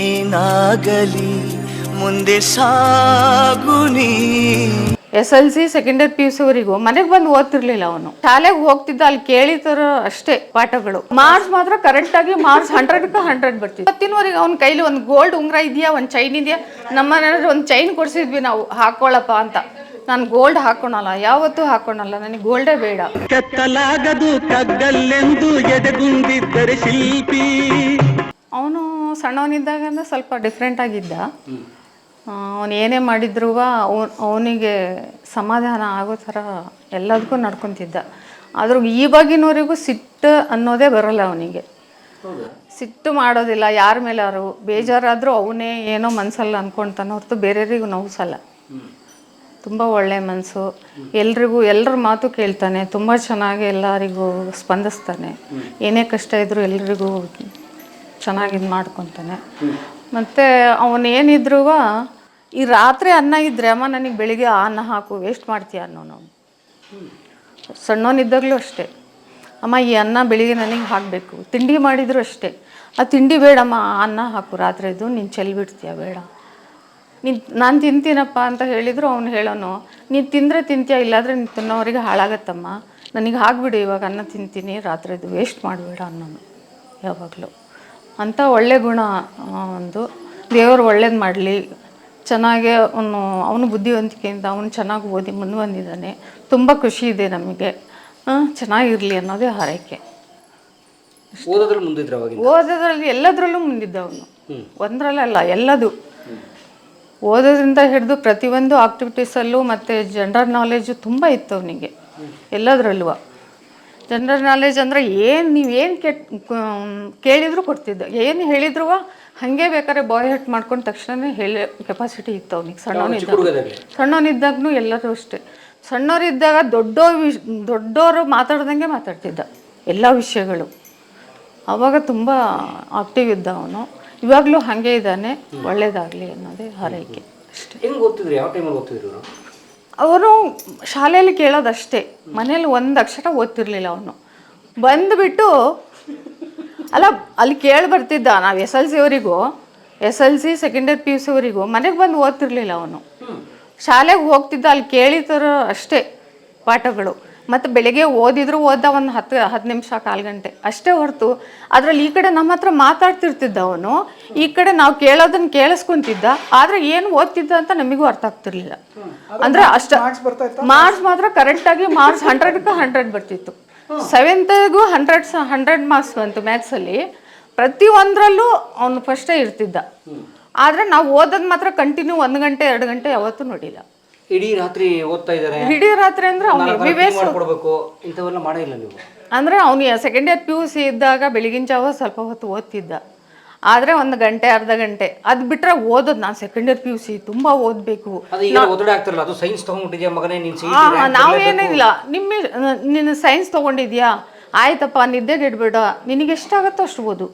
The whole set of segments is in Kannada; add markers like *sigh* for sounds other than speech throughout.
ಏನಾಗಲಿ ಮುಂದೆ ಸಾಗುನಿ S L C second year P U ಸಿವರೆಗೂ ಮನೆಗೆ ಬಂದು ಓದ್ತಿರ್ಲಿಲ್ಲ ಅವನು. ಶಾಲೆಗೆ ಹೋಗ್ತಿದ್ದ ಅಲ್ಲಿ ಕೇಳಿತರ ಅಷ್ಟೇ ಪಾಠಗಳು. ಮಾರ್ಕ್ಸ್ ಮಾತ್ರ ಕರೆಕ್ಟ್ ಆಗಿ ಮಾರ್ಕ್ಸ್ ಹಂಡ್ರೆಡ್ ಹಂಡ್ರೆಡ್ ಬರ್ತಿತ್ತು. ಇವತ್ತಿನವರೆಗೆ ಅವ್ನ ಕೈಲಿ ಒಂದು ಗೋಲ್ಡ್ ಉಂಗ್ರ ಇದೆಯಾ ಒಂದು ಚೈನ್ ಇದೆಯಾ? ನಮ್ಮ ಮನೆಯವ್ರು ಒಂದು ಚೈನ್ ಕೊಡ್ಸಿದ್ವಿ ನಾವು ಹಾಕೊಳ್ಳಪ್ಪ ಅಂತ. ನಾನು ಗೋಲ್ಡ್ ಹಾಕೋಣಲ್ಲ ಯಾವತ್ತೂ ಹಾಕೋಣಲ್ಲ ನನಗೆ ಗೋಲ್ಡೇ ಬೇಡ. ಕೆತ್ತಲಾಗದು ಕಗ್ಗಲ್ಲೆಂದು ಎದೆಗುಂದಿದ್ದರೆ ಶಿಲ್ಪಿ. ಅವನು ಸಣ್ಣವನಿದ್ದಾಗ ಸ್ವಲ್ಪ ಡಿಫ್ರೆಂಟ್ ಆಗಿದ್ದ. ಅವನು ಏನೇ ಮಾಡಿದ್ರು ಅವನಿಗೆ ಸಮಾಧಾನ ಆಗೋ ಥರ ಎಲ್ಲದಕ್ಕೂ ನಡ್ಕೊತಿದ್ದ. ಆದ್ರೂ ಈವಾಗಿನವರಿಗೂ ಸಿಟ್ಟು ಅನ್ನೋದೇ ಬರಲ್ಲ ಅವನಿಗೆ. ಸಿಟ್ಟು ಮಾಡೋದಿಲ್ಲ ಯಾರ ಮೇಲಾರು ಬೇಜಾರಾದರೂ ಅವನೇ ಏನೋ ಮನಸ್ಸಲ್ಲಿ ಅಂದ್ಕೊಳ್ತಾನೆ ಹೊರತು ಬೇರೆಯವರಿಗೂ ನೋವಿಸಲ್ಲ. ತುಂಬ ಒಳ್ಳೆ ಮನಸ್ಸು ಎಲ್ರಿಗೂ ಎಲ್ಲರ ಮಾತು ಕೇಳ್ತಾನೆ ತುಂಬ ಚೆನ್ನಾಗಿ ಎಲ್ಲರಿಗೂ ಸ್ಪಂದಿಸ್ತಾನೆ. ಏನೇ ಕಷ್ಟ ಇದ್ದರೂ ಎಲ್ರಿಗೂ ಚೆನ್ನಾಗಿ ಇದು ಮಾಡ್ಕೊತಾನೆ. ಮತ್ತು ಅವನೇನಿದ್ರು ಈ ರಾತ್ರಿ ಅನ್ನ ಇದ್ದರೆ ಅಮ್ಮ ನನಗೆ ಬೆಳಿಗ್ಗೆ ಆ ಅನ್ನ ಹಾಕು ವೇಸ್ಟ್ ಮಾಡ್ತೀಯ ಅನ್ನೋನು ಸಣ್ಣವನಿದ್ದಾಗಲೂ ಅಷ್ಟೇ. ಅಮ್ಮ ಈ ಅನ್ನ ಬೆಳಿಗ್ಗೆ ನನಗೆ ಹಾಕಬೇಕು. ತಿಂಡಿ ಮಾಡಿದ್ರು ಅಷ್ಟೇ. ಆ ತಿಂಡಿ ಬೇಡಮ್ಮ ಆ ಅನ್ನ ಹಾಕು. ರಾತ್ರಿದು ನೀನು ಚೆಲ್ಬಿಡ್ತೀಯ ಬೇಡ. ನೀನು ನಾನು ತಿಂತೀನಪ್ಪ ಅಂತ ಹೇಳಿದ್ರು ಅವನು ಹೇಳೋನು. ನೀನು ತಿಂದರೆ ತಿಂತೀಯ ಇಲ್ಲಾಂದರೆ ನೀನು ತಿನ್ನೋರಿಗೆ ಹಾಳಾಗತ್ತಮ್ಮ. ನನಗೆ ಹಾಕ್ಬಿಡು ಇವಾಗ ಅನ್ನ ತಿಂತೀನಿ ರಾತ್ರಿದು ವೇಸ್ಟ್ ಮಾಡಬೇಡ ಅನ್ನೋನು ಯಾವಾಗಲೂ. ಅಂಥ ಒಳ್ಳೆ ಗುಣ ಒಂದು. ದೇವರು ಒಳ್ಳೇದು ಮಾಡಲಿ. ಚೆನ್ನಾಗಿ ಅವನು ಅವನು ಬುದ್ಧಿವಂತಿಕೆಯಿಂದ ಅವನು ಚೆನ್ನಾಗಿ ಓದಿ ಮುಂದೆ ಬಂದಿದ್ದಾನೆ. ತುಂಬ ಖುಷಿ ಇದೆ ನಮಗೆ. ಚೆನ್ನಾಗಿರಲಿ ಅನ್ನೋದೇ ಹಾರೈಕೆ. ಓದೋದ್ರಲ್ಲಿ ಓದೋದ್ರಲ್ಲಿ ಎಲ್ಲದರಲ್ಲೂ ಮುಂದಿದ್ದ ಅವನು. ಒಂದರಲ್ಲ ಎಲ್ಲದು. ಓದೋದ್ರಿಂದ ಹಿಡಿದು ಪ್ರತಿಯೊಂದು ಆಕ್ಟಿವಿಟೀಸಲ್ಲೂ ಮತ್ತು ಜನರಲ್ ನಾಲೆಜು ತುಂಬ ಇತ್ತು ಅವನಿಗೆ. ಎಲ್ಲದರಲ್ಲೂ. ಜನರಲ್ ನಾಲೆಜ್ ಅಂದರೆ ಏನು ನೀವೇನು ಕೆಟ್ ಕೇಳಿದ್ರು ಕೊಡ್ತಿದ್ದೆ. ಏನು ಹೇಳಿದ್ರು ಹಾಗೆ ಬೇಕಾದ್ರೆ ಬಾಯ್ ಹಟ್ ಮಾಡ್ಕೊಂಡು ತಕ್ಷಣವೇ ಹೇಳಿ ಕೆಪಾಸಿಟಿ ಇತ್ತು ಅವ್ನಿಗೆ. ಸಣ್ಣವನಿದ್ದಾಗ ಸಣ್ಣವನಿದ್ದಾಗೂ ಎಲ್ಲರೂ ಅಷ್ಟೇ. ಸಣ್ಣವರಿದ್ದಾಗ ದೊಡ್ಡೋರು ವಿಷ್ ದೊಡ್ಡವರು ಮಾತಾಡ್ದಂಗೆ ಮಾತಾಡ್ತಿದ್ದ ಎಲ್ಲ ವಿಷಯಗಳು. ಆವಾಗ ತುಂಬ ಆಕ್ಟಿವ್ ಇದ್ದ ಅವನು. ಇವಾಗಲೂ ಹಾಗೆ ಇದ್ದಾನೆ. ಒಳ್ಳೇದಾಗಲಿ ಅನ್ನೋದೇ ಹಾರೈಕೆ ಅಷ್ಟೇ. ಅವನು ಶಾಲೆಯಲ್ಲಿ ಕೇಳೋದಷ್ಟೇ. ಮನೇಲಿ ಒಂದು ಅಕ್ಷರ ಓದ್ತಿರ್ಲಿಲ್ಲ ಅವನು. ಬಂದುಬಿಟ್ಟು ಅಲ್ಲ ಅಲ್ಲಿ ಕೇಳಿ ಬರ್ತಿದ್ದ ನಾವು S L ಸಿವರಿಗೂ S L C second year P U ಸಿವರಿಗೂ ಮನೆಗೆ ಬಂದು ಓದ್ತಿರ್ಲಿಲ್ಲ ಅವನು. ಶಾಲೆಗೆ ಹೋಗ್ತಿದ್ದ ಅಲ್ಲಿ ಕೇಳಿತರೋ ಅಷ್ಟೇ ಪಾಠಗಳು. ಮತ್ತು ಬೆಳಗ್ಗೆ ಓದಿದ್ರು ಓದ್ದ ಒಂದು ಹತ್ತು ಹತ್ತು ನಿಮಿಷ ಕಾಲು ಗಂಟೆ. ಅಷ್ಟೇ ಹೊರತು ಅದರಲ್ಲಿ ಈ ಕಡೆ ನಮ್ಮ ಹತ್ರ ಮಾತಾಡ್ತಿರ್ತಿದ್ದ ಅವನು ಈ ಕಡೆ ನಾವು ಕೇಳೋದನ್ನ ಕೇಳಿಸ್ಕೊಂತಿದ್ದ ಆದರೆ ಏನು ಓದ್ತಿದ್ದ ಅಂತ ನಮಗೂ ಅರ್ಥ ಆಗ್ತಿರ್ಲಿಲ್ಲ. ಅಂದ್ರೆ ಅಷ್ಟ ಮಾರ್ಕ್ಸ್ ಮಾತ್ರ ಕರೆಕ್ಟಾಗಿ ಮಾರ್ಕ್ಸ್ ಹಂಡ್ರೆಡ್ಗೆ ಹಂಡ್ರೆಡ್ ಬರ್ತಿತ್ತು. ಸೆವೆಂತ್ಗೂ ಹಂಡ್ರೆಡ್ ಹಂಡ್ರೆಡ್ ಮಾರ್ಕ್ಸ್ ಬಂತು ಮ್ಯಾಥ್ಸಲ್ಲಿ ಪ್ರತಿಯೊಂದರಲ್ಲೂ ಅವನು ಫಸ್ಟೇ ಇರ್ತಿದ್ದ. ಆದರೆ ನಾವು ಓದೋದು ಮಾತ್ರ ಕಂಟಿನ್ಯೂ ಒಂದು ಗಂಟೆ ಎರಡು ಗಂಟೆ ಯಾವತ್ತೂ ನೋಡಿಲ್ಲ. ಇಡೀ ರಾತ್ರಿ ಓದ್ತಾ ಇದಾರೆ. ಇಡೀ ರಾತ್ರಿ ಅಂದ್ರೆ ಅವ್ನು ಮಾಡ್ಕೊಡ್ಬೇಕು. ಇಂಥವೆಲ್ಲ ಮಾಡೇ ಇಲ್ಲ ನೀವು. ಅಂದರೆ ಅವನು second year P U C ಇದ್ದಾಗ ಬೆಳಗಿನ ಜಾವ ಸ್ವಲ್ಪ ಹೊತ್ತು ಓದ್ತಿದ್ದ. ಆದ್ರೆ ಒಂದು ಗಂಟೆ ಅರ್ಧ ಗಂಟೆ. ಅದ್ ಬಿಟ್ರೆ ಓದೋದು ನಾನು second year P U C ತುಂಬಾ ಓದ್ಬೇಕು. ಅದು ಈಗ ಒತ್ತಡ ಆಗ್ತಿರಲ್ಲ ಅದು ಸೈನ್ಸ್ ತಗೊಂಡ್ಬಿಟ್ಟಿದ್ಯಾ ಮಗನೇ ನೀನ್ ಸಿ ನಾವೇನಿಲ್ಲ ನಿಮ್ಮ ನಿನ್ನ ಸೈನ್ಸ್ ತಗೊಂಡಿದ್ಯಾ? ಆಯ್ತಪ್ಪ ನಿದ್ದೆಗೆಡ್ಬೇಡ ನಿನಗೆ ಎಷ್ಟಾಗುತ್ತೋ ಅಷ್ಟು ಓದು.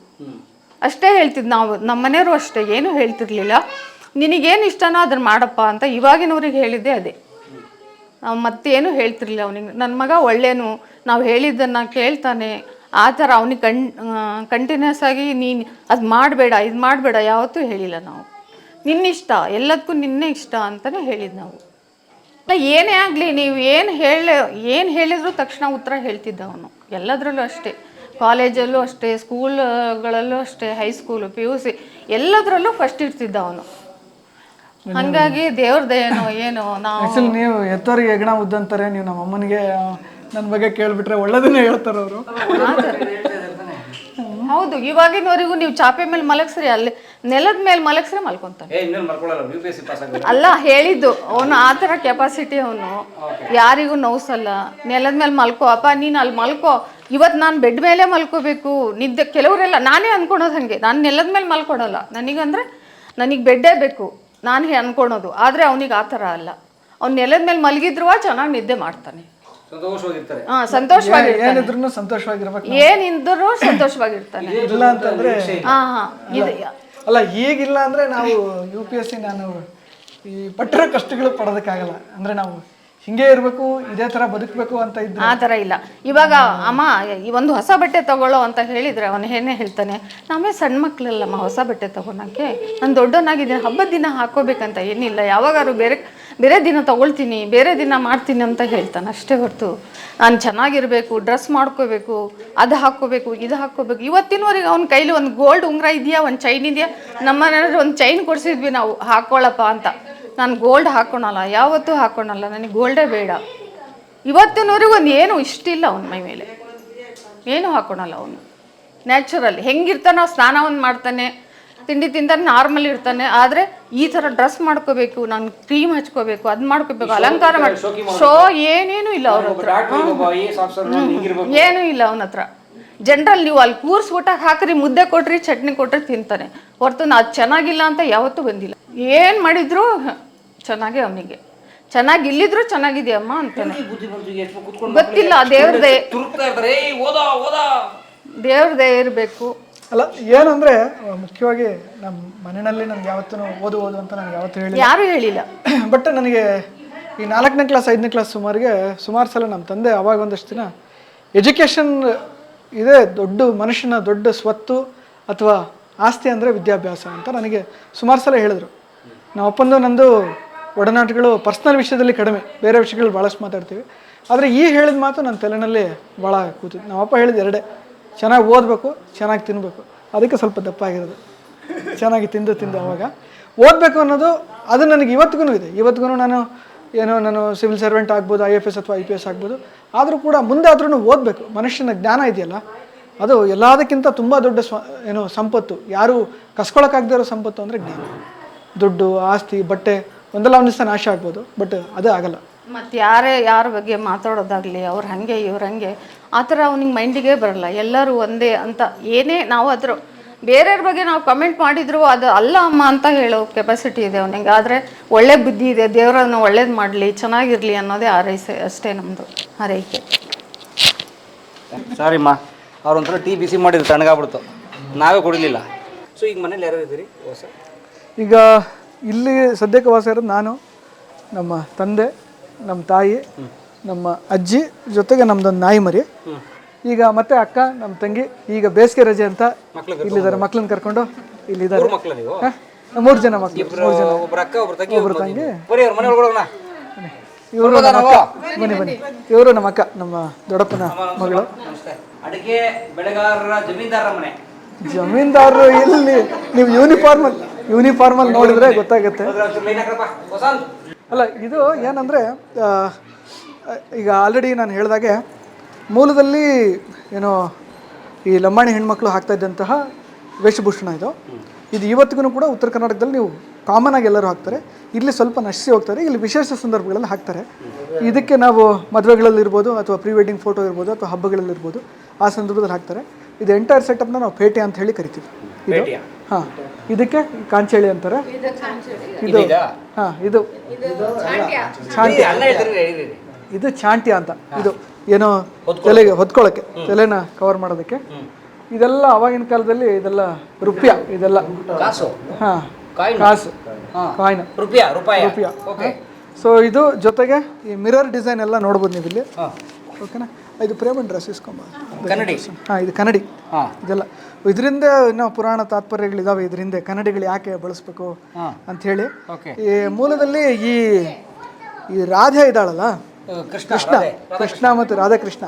ಅಷ್ಟೇ ಹೇಳ್ತಿದ್ ನಾವು. ನಮ್ಮ ಮನೆಯವರು ಅಷ್ಟೇ ಏನೂ ಹೇಳ್ತಿರ್ಲಿಲ್ಲ. ನಿನಗೇನು ಇಷ್ಟನೋ ಅದನ್ನು ಮಾಡಪ್ಪ ಅಂತ ಇವಾಗಿನವ್ರಿಗೆ ಹೇಳಿದ್ದೆ ಅದೇ. ನಾವು ಮತ್ತೇನು ಹೇಳ್ತಿರ್ಲಿಲ್ಲ ಅವನಿಗೆ. ನನ್ನ ಮಗ ಒಳ್ಳೇನು, ನಾವು ಹೇಳಿದ್ದನ್ನು ಕೇಳ್ತಾನೆ, ಆ ಥರ ಅವನಿಗೆ ಕಣ್ ಕಂಟಿನ್ಯೂಸ್ ಆಗಿ ನೀನು ಅದು ಮಾಡಬೇಡ, ಇದು ಮಾಡಬೇಡ ಯಾವತ್ತೂ ಹೇಳಿಲ್ಲ ನಾವು. ನಿನ್ನಿಷ್ಟ ಎಲ್ಲದಕ್ಕೂ ನಿನ್ನೆ ಇಷ್ಟ ಅಂತಲೇ ಹೇಳಿದ್ದು ನಾವು. ಏನೇ ಆಗಲಿ ನೀವು ಏನು ಹೇಳಿ ಏನು ಹೇಳಿದ್ರು ತಕ್ಷಣ ಉತ್ತರ ಹೇಳ್ತಿದ್ದ ಅವನು. ಎಲ್ಲದರಲ್ಲೂ ಅಷ್ಟೇ. ಕಾಲೇಜಲ್ಲೂ ಅಷ್ಟೇ, ಸ್ಕೂಲ್ಗಳಲ್ಲೂ ಅಷ್ಟೇ, high school, P U C, ಎಲ್ಲದರಲ್ಲೂ ಫಸ್ಟ್ ಇರ್ತಿದ್ದ ಅವನು. ಹಾಗಾಗಿ ದೇವ್ರ ದಯನೋ ಏನೋ ನಾವು ಆಕ್ಚುಲಿ ನೀವು ಎತ್ತೋರಿಗೆ ಹೆಗ್ಣ ಉದ್ದಂತಾರೆ ನೀವು ನಮ್ಮ ಅಮ್ಮನಿಗೆ ನನ್ನ ಬಗ್ಗೆ ಕೇಳ್ಬಿಟ್ರೆ ಒಳ್ಳೇದನ್ನೇ ಹೇಳ್ತಾರೆ ಅವರು. ಹೌದು ಇವಾಗಿನವರೆಗೂ ನೀವು ಚಾಪೆ ಮೇಲೆ ಮಲಗ್ಸ್ರಿ ಅಲ್ಲಿ ನೆಲದ ಮೇಲೆ ಮಲಗ್ಸ್ರೆ ಮಲ್ಕೊಂತಾನೆ. ಅಲ್ಲ ಹೇಳಿದ್ದು ಅವನು ಆ ಥರ ಕೆಪಾಸಿಟಿ ಅವನು. ಯಾರಿಗೂ ನೋವ್ಸಲ್ಲ. ನೆಲದ ಮೇಲೆ ಮಲ್ಕೋ ಅಪ್ಪ ನೀನು ಅಲ್ಲಿ ಮಲ್ಕೋ. ಇವತ್ತು ನಾನು ಬೆಡ್ ಮೇಲೆ ಮಲ್ಕೋಬೇಕು. ನಿದ್ದೆ ಕೆಲವರೆಲ್ಲ ನಾನೇ ಅನ್ಕೊಳೋದು ಹಾಗೆ. ನಾನು ನೆಲದ ಮೇಲೆ ಮಲ್ಕೊಡಲ್ಲ ನನಗಂದ್ರೆ ನನಗೆ ಬೆಡ್ಡೇ ಬೇಕು. ನಾನು ಹೇ ಅನ್ಕೊಳೋದು. ಆದರೆ ಅವನಿಗೆ ಆ ಥರ ಅಲ್ಲ. ಅವ್ನು ನೆಲದ ಮೇಲೆ ಮಲಗಿದ್ರು ಚೆನ್ನಾಗಿ ನಿದ್ದೆ ಮಾಡ್ತಾನೆ. ಸಂತೋಷವಾಗಿರ್ತಾರೆ. ಹಾಂ ಸಂತೋಷವಾಗಿರ್ತಾನೆ. ಏನಿದ್ರು ಸಂತೋಷವಾಗಿರ್ಬೇಕು ಸಂತೋಷವಾಗಿರ್ತಾನೆ. ಇಲ್ಲ ಅಂತಂದ್ರೆ ಹಾಂ ಹಾಂ. ಇದು ಅಲ್ಲ ಈಗಿಲ್ಲ ಅಂದ್ರೆ ನಾವು ಯು ಪಿ ಎಸ್ ಸಿ ನಾನು ಈ ಪಟ್ಟಿರೋ ಕಷ್ಟಗಳು ಪಡೋದಕ್ಕಾಗಲ್ಲ. ಅಂದ್ರೆ ನಾವು ಹಿಂಗೆ ಇರಬೇಕು, ಇದೇ ತರ ಬದುಕಬೇಕು ಅಂತ ಇದ್ರೆ? ಆ ಥರ ಇಲ್ಲ. ಇವಾಗ ಅಮ್ಮ, ಈ ಒಂದು ಹೊಸ ಬಟ್ಟೆ ತಗೊಳ್ಳೋ ಅಂತ ಹೇಳಿದರೆ ಅವನು ಏನೇ ಹೇಳ್ತಾನೆ, ನಾವೇ ಸಣ್ಣ ಮಕ್ಕಳಲ್ಲಮ್ಮ ಹೊಸ ಬಟ್ಟೆ ತಗೊಳಕ್ಕೆ. ನಾನು ದೊಡ್ಡವನಾಗಿದ್ದೀನಿ ಹಬ್ಬದ ದಿನ ಹಾಕೋಬೇಕಂತ ಏನಿಲ್ಲ. ಯಾವಾಗಾದ್ರು ಬೇರೆ ಬೇರೆ ದಿನ ತಗೊಳ್ತೀನಿ, ಬೇರೆ ದಿನ ಮಾಡ್ತೀನಿ ಅಂತ ಹೇಳ್ತಾನೆ. ಅಷ್ಟೇ ಹೊರತು. ನಾನು ಚೆನ್ನಾಗಿರಬೇಕು, ಡ್ರೆಸ್ ಮಾಡ್ಕೋಬೇಕು, ಅದು ಹಾಕ್ಕೋಬೇಕು ಇದು ಹಾಕ್ಕೋಬೇಕು ಇವತ್ತಿನವರೆಗೆ ಅವ್ನ ಕೈಲಿ ಒಂದು ಗೋಲ್ಡ್ ಉಂಗುರ ಇದೆಯಾ? ಒಂದು ಚೈನ್ ಇದೆಯಾ? ನಮ್ಮ ಒಂದು ಚೈನ್ ಕೊಡಿಸಿದ್ವಿ ನಾವು ಹಾಕ್ಕೊಳ್ಳಪ್ಪ ಅಂತ. ನಾನು ಗೋಲ್ಡ್ ಹಾಕ್ಕೊಳಲ್ಲ ಯಾವತ್ತೂ ಹಾಕ್ಕೊಳಲ್ಲ ನನಗೆ ಗೋಲ್ಡೇ ಬೇಡ. ಇವತ್ತಿನವರೆಗೂ ಒಂದು ಏನು ಇಷ್ಟಿಲ್ಲ ಅವನ ಮೈ ಮೇಲೆ. ಏನು ಹಾಕೊಳಲ್ಲ ಅವನು. ನ್ಯಾಚುರಲ್ ಹೆಂಗಿರ್ತಾನೋ ಸ್ನಾನ ಒಂದು ಮಾಡ್ತಾನೆ ತಿಂಡಿ ತಿಂತಾನೆ ನಾರ್ಮಲ್ ಇರ್ತಾನೆ ಆದರೆ ಈ ಥರ ಡ್ರೆಸ್ ಮಾಡ್ಕೋಬೇಕು ನಾನು ಕ್ರೀಮ್ ಹಚ್ಕೋಬೇಕು ಅದು ಮಾಡ್ಕೋಬೇಕು ಅಲಂಕಾರ ಮಾಡಿ ಶೋ ಏನೇನು ಇಲ್ಲ ಅವ್ರ ಹತ್ರ. ಏನೂ ಇಲ್ಲ ಅವನ ಹತ್ರ. ಜನರಲ್ ನೀವು ಅಲ್ಲಿ ಕೂರ್ಸಿ ಊಟ ಹಾಕ್ರಿ ಮುದ್ದೆ ಕೊಟ್ರಿ ಚಟ್ನಿ ಕೊಟ್ರಿ ತಿಂತಾನೆ ಹೊರತು ನಾ ಅದು ಚೆನ್ನಾಗಿಲ್ಲ ಅಂತ ಯಾವತ್ತೂ ಬಂದಿಲ್ಲ. ಏನು ಮಾಡಿದ್ರು ಚೆನ್ನಾಗೇ ಅವನಿಗೆ. ಚೆನ್ನಾಗಿ ಇಲ್ಲಿದ್ರು ಚೆನ್ನಾಗಿದೆಯಮ್ಮ ಅಂತಾನೆ. ಬುದ್ಧಿ ಬಂತು ಎಷ್ಟು ಕುತ್ಕೊಂಡು ಗೊತ್ತಿಲ್ಲ ದೇವ್ರದೇ ತುರುಕ್ತಾ ಇರ್ತಾರೆ ಏಯ್ ಓದಾ ಓದಾ. ದೇವ್ರದೇ ಇರಬೇಕು. ಅಲ್ಲ ಏನಂದ್ರೆ ಮುಖ್ಯವಾಗಿ ನಮ್ಮ ಮನೆಯಲ್ಲಿ ನನಗೆ ಯಾವತ್ತೂ ಓದು ಓದು ಅಂತ ನನಗೆ ಯಾವತ್ತೂ ಹೇಳಿ ಯಾರು ಹೇಳಿಲ್ಲ. *clears throat* ಬಟ್ ನನಗೆ ಈ ನಾಲ್ಕನೇ ಕ್ಲಾಸ್ ಐದನೇ ಕ್ಲಾಸ್ ಸುಮಾರಿಗೆ ಸುಮಾರು ಸಲ ನಮ್ಮ ತಂದೆ ಅವಾಗ ಒಂದಷ್ಟು ದಿನ ಎಜುಕೇಷನ್ ಇದೇ ದೊಡ್ಡ ಮನುಷ್ಯನ ದೊಡ್ಡ ಸ್ವತ್ತು ಅಥವಾ ಆಸ್ತಿ ಅಂದರೆ ವಿದ್ಯಾಭ್ಯಾಸ ಅಂತ ನನಗೆ ಸುಮಾರು ಸಲ ಹೇಳಿದ್ರು. ನಮ್ಮ ಅಪ್ಪಂದು ನಂದು ಒಡನಾಟಗಳು ಪರ್ಸ್ನಲ್ ವಿಷಯದಲ್ಲಿ ಕಡಿಮೆ. ಬೇರೆ ವಿಷಯಗಳು ಭಾಳಷ್ಟು ಮಾತಾಡ್ತೀವಿ. ಆದರೆ ಈ ಹೇಳಿದ ಮಾತು ನನ್ನ ತಲೆನಲ್ಲಿ ಭಾಳ ನಮ್ಮ ಅಪ್ಪ ಹೇಳಿದ ಎರಡೇ. ಚೆನ್ನಾಗಿ ಓದಬೇಕು, ಚೆನ್ನಾಗಿ ತಿನ್ನಬೇಕು ಅದಕ್ಕೆ ಸ್ವಲ್ಪ ದಪ್ಪ ಆಗಿರೋದು ಚೆನ್ನಾಗಿ ತಿಂದು ತಿಂದು ಅವಾಗ. ಓದಬೇಕು ಅನ್ನೋದು, ಅದು ನನಗೆ ಇವತ್ತಿಗೂ ಇದೆ. ಇವತ್ತಿಗೂ ನಾನು ಏನೋ ನಾನು ಸಿವಿಲ್ ಸರ್ವೆಂಟ್ ಆಗ್ಬೋದು, ಐ ಎಫ್ ಎಸ್ ಅಥವಾ ಐ ಪಿ ಎಸ್ ಆಗ್ಬೋದು. ಆದರೂ ಕೂಡ ಮುಂದೆ ಆದ್ರೂ ಓದಬೇಕು. ಮನುಷ್ಯನ ಜ್ಞಾನ ಇದೆಯಲ್ಲ, ಅದು ಎಲ್ಲದಕ್ಕಿಂತ ತುಂಬ ದೊಡ್ಡ ಸ್ವ, ಏನು ಸಂಪತ್ತು. ಯಾರು ಕಸ್ಕೊಳಕ್ಕಾಗದೇ ಇರೋ ಸಂಪತ್ತು ಅಂದರೆ ಜ್ಞಾನ. ದುಡ್ಡು, ಆಸ್ತಿ, ಬಟ್ಟೆ ಒಂದಲ್ಲ ಒಂದು ದಿವಸ ನಾಶ ಆಗ್ಬೋದು ಬಟ್ ಅದು ಆಗಲ್ಲ. ಮತ್ತು ಯಾರೇ ಯಾರ ಬಗ್ಗೆ ಮಾತಾಡೋದಾಗಲಿ ಅವ್ರು ಹಾಗೆ ಇವ್ರು ಹಾಗೆ ಆ ಥರ ಅವ್ನಿಗೆ ಮೈಂಡಿಗೆ ಬರಲ್ಲ. ಎಲ್ಲರೂ ಒಂದೇ ಅಂತ ಏನೇ ನಾವು ಅದ್ರ ಬೇರೆಯವ್ರ ಬಗ್ಗೆ ನಾವು ಕಮೆಂಟ್ ಮಾಡಿದ್ರು ಅದು ಅಲ್ಲ ಅಮ್ಮ ಅಂತ ಹೇಳೋ ಕೆಪಾಸಿಟಿ ಇದೆ ಅವನಿಗೆ. ಆದರೆ ಒಳ್ಳೆ ಬುದ್ಧಿ ಇದೆ ದೇವರನ್ನು ಒಳ್ಳೇದು ಮಾಡಲಿ ಚೆನ್ನಾಗಿರಲಿ ಅನ್ನೋದೇ ಆರೈಸೆ ಅಷ್ಟೇ ನಮ್ಮದು ಹಾರೈಕೆ ಸಾರಿಮ್ಮ ಅವ್ರು ಒಂಥರ ಟೀ ಬಿಸಿ ಮಾಡಿದ್ರು ತಣ್ಣಗಾಗ್ಬಿಡ್ತು. ನಾವೇ ಕುಡಿಲಿಲ್ಲ. ಸೊ ಈಗ ಮನೇಲಿ ಯಾರು ಇದ್ದೀರಿ? ಹೊಸ ಈಗ ಇಲ್ಲಿ ಸದ್ಯಕ್ಕೆ ವಾಸ ಇರೋದು ನಾನು ನಮ್ಮ ತಂದೆ ನಮ್ಮ ತಾಯಿ ನಮ್ಮ ಅಜ್ಜಿ ಜೊತೆಗೆ ನಮ್ದೊಂದು ನಾಯಿ ಮರಿ. ಈಗ ಮತ್ತೆ ಅಕ್ಕ ನಮ್ಮ ತಂಗಿ ಈಗ ಬೇಸಿಗೆ ರಜೆ ಅಂತ ಇಲ್ಲಿದ್ದಾರೆ. ಮಕ್ಳನ್ನ ಕರ್ಕೊಂಡು ಇಲ್ಲಿದ್ದಾರೆ? ಮೂರು ಜನ ಮಕ್ಕಳು ಮೂರು ಅಕ್ಕ ಒಬ್ರು ತಂಗಿ ಇವರು ಬನ್ನಿ ಬನ್ನಿ. ಇವರು ನಮ್ಮ ಅಕ್ಕ ನಮ್ಮ ದೊಡ್ಡಪ್ಪನ ಮಗಳು. ನಮಸ್ತೆ. ಅಡಿಗೆ ಬೆಳೆಗಾರರ ಜಮೀನ್ದಾರರ ಮನೆ. ಜಮೀನ್ದಾರರು ಇಲ್ಲಿ ನೀವು ಯೂನಿಫಾರ್ಮಲ್ ಯೂನಿಫಾರ್ಮಲ್ ನೋಡಿದ್ರೆ ಗೊತ್ತಾಗುತ್ತೆ. ಅಲ್ಲ ಇದು ಏನಂದರೆ ಈಗ ಆಲ್ರೆಡಿ ನಾನು ಹೇಳಿದಾಗೆ ಮೂಲದಲ್ಲಿ ಏನು ಈ ಲಂಬಾಣಿ ಹೆಣ್ಮಕ್ಳು ಹಾಕ್ತಾ ಇದ್ದಂತಹ ವೇಷಭೂಷಣ ಇದು. ಇದು ಇವತ್ತಿಗೂ ಕೂಡ ಉತ್ತರ ಕರ್ನಾಟಕದಲ್ಲಿ ನೀವು ಕಾಮನ್ ಆಗಿ ಎಲ್ಲರೂ ಹಾಕ್ತಾರೆ. ಇಲ್ಲಿ ಸ್ವಲ್ಪ ನಶಿಸಿ ಹೋಗ್ತಾರೆ. ಇಲ್ಲಿ ವಿಶೇಷ ಸಂದರ್ಭಗಳಲ್ಲಿ ಹಾಕ್ತಾರೆ. ಇದಕ್ಕೆ ನಾವು ಮದುವೆಗಳಲ್ಲಿರ್ಬೋದು ಅಥವಾ ಪ್ರೀ ವೆಡ್ಡಿಂಗ್ ಫೋಟೋ ಇರ್ಬೋದು ಅಥವಾ ಹಬ್ಬಗಳಲ್ಲಿರ್ಬೋದು ಆ ಸಂದರ್ಭದಲ್ಲಿ ಹಾಕ್ತಾರೆ. ಇದು ಎಂಟೈರ್ ಸೆಟಪ್ನ ನಾವು ಪೇಟೆ ಅಂತ ಹೇಳಿ ಕರಿತೀವಿ. ಇದು? ಹಾಂ ಇದಕ್ಕೆ ಕಾಂಚೇಳಿ ಅಂತಾರೆ. ಇದು? ಹಾಂ ಇದು ಚಾಂಟಿ ಇದು ಚಾಂಟ್ಯ ಅಂತ. ಇದು ಏನೋ ತಲೆಗೆ ಹೊತ್ಕೊಳ್ಳೋಕ್ಕೆ ತಲೆನ ಕವರ್ ಮಾಡೋದಕ್ಕೆ. ಇದೆಲ್ಲ ಅವಾಗಿನ ಕಾಲದಲ್ಲಿ ಇದೆಲ್ಲ ರುಪ್ಯ ಇದೆಲ್ಲ. ಕಾಸು? ಹಾ. ಕಾಯಿನ್? ಕಾಸು. ಹಾ. ಕಾಯಿನ್. ರೂಪಾಯ ರೂಪಾಯ? ರುಪ್ಯ. ಓಕೆ. ಸೊ ಇದು ಜೊತೆಗೆ ಈ ಮಿರರ್ ಡಿಸೈನ್ ಎಲ್ಲ ನೋಡ್ಬೋದು ನೀವು ಇಲ್ಲಿ ಓಕೆನಾ ಇದು ಪ್ರೇಮನ್ ಡ್ರೆಸ್ ಇಸ್ಕೊಂಬ ಕನ್ನಡಿ? ಹಾಂ ಇದು ಕನ್ನಡಿ. ಹಾ. ಇದೆಲ್ಲ. ಇದರಿಂದ ಇನ್ನೂ ಪುರಾಣ ತಾತ್ಪರ್ಯಗಳಿದಾವೆ ಇದರಿಂದ. ಕನ್ನಡಿಗಳು ಯಾಕೆ ಬಳಸ್ಬೇಕು. ಅಂಥೇಳಿ. ಈ ಮೂಲದಲ್ಲಿ ಈ ಈ ರಾಧೆ ಇದ್ದಾಳಲ್ಲ? ಕೃಷ್ಣ ಕೃಷ್ಣ. ರಾಧೆ. ಕೃಷ್ಣ ಮತ್ತು ರಾಧಾಕೃಷ್ಣ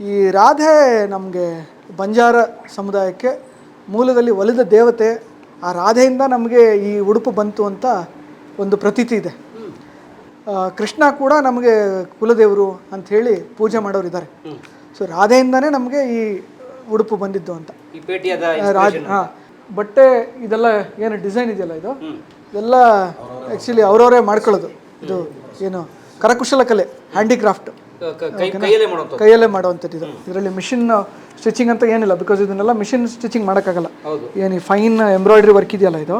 ಈ ರಾಧೆ ನಮಗೆ ಬಂಜಾರ ಸಮುದಾಯಕ್ಕೆ ಮೂಲದಲ್ಲಿ ಒಲಿದ ದೇವತೆ ಆ ರಾಧೆಯಿಂದ ನಮಗೆ ಈ ಉಡುಪು ಬಂತು ಅಂತ ಒಂದು ಪ್ರತೀತಿ ಇದೆ. ಕೃಷ್ಣ ಕೂಡ ನಮಗೆ ಕುಲದೇವರು ಅಂತ ಹೇಳಿ ಪೂಜೆ ಮಾಡೋರು ಇದ್ದಾರೆ ಸೊ ರಾಧೆಯಿಂದನೇ ನಮಗೆ ಈ ಉಡುಪು ಬಂದಿದ್ದು ಅಂತ. ರಾಜ ಹಾಂ. ಬಟ್ಟೆ ಇದೆಲ್ಲ ಏನು ಡಿಸೈನ್ ಇದೆಯಲ್ಲ ಇದು? ಇದೆಲ್ಲ ಆ್ಯಕ್ಚುಲಿ ಅವರವರೇ ಮಾಡ್ಕೊಳ್ಳೋದು. ಇದು ಏನು ಕರಕುಶಲ ಕಲೆ ಹ್ಯಾಂಡಿಕ್ರಾಫ್ಟ್ ಕೈಯಲ್ಲೇ ಮಾಡೋದು ಕೈಯಲ್ಲೇ ಮಾಡುವಂಥದ್ದು ಇದು. ಇದರಲ್ಲಿ ಮಿಷಿನ್ ಸ್ಟಿಚಿಂಗ್ ಅಂತ ಏನಿಲ್ಲ ಬಿಕಾಸ್ ಇದನ್ನೆಲ್ಲ ಮಿಷಿನ್ ಸ್ಟಿಚಿಂಗ್ ಮಾಡೋಕ್ಕಾಗಲ್ಲ. ಏನು ಫೈನ್ ಎಂಬ್ರಾಯ್ಡ್ರಿ ವರ್ಕ್ ಇದೆಯಲ್ಲ ಇದು?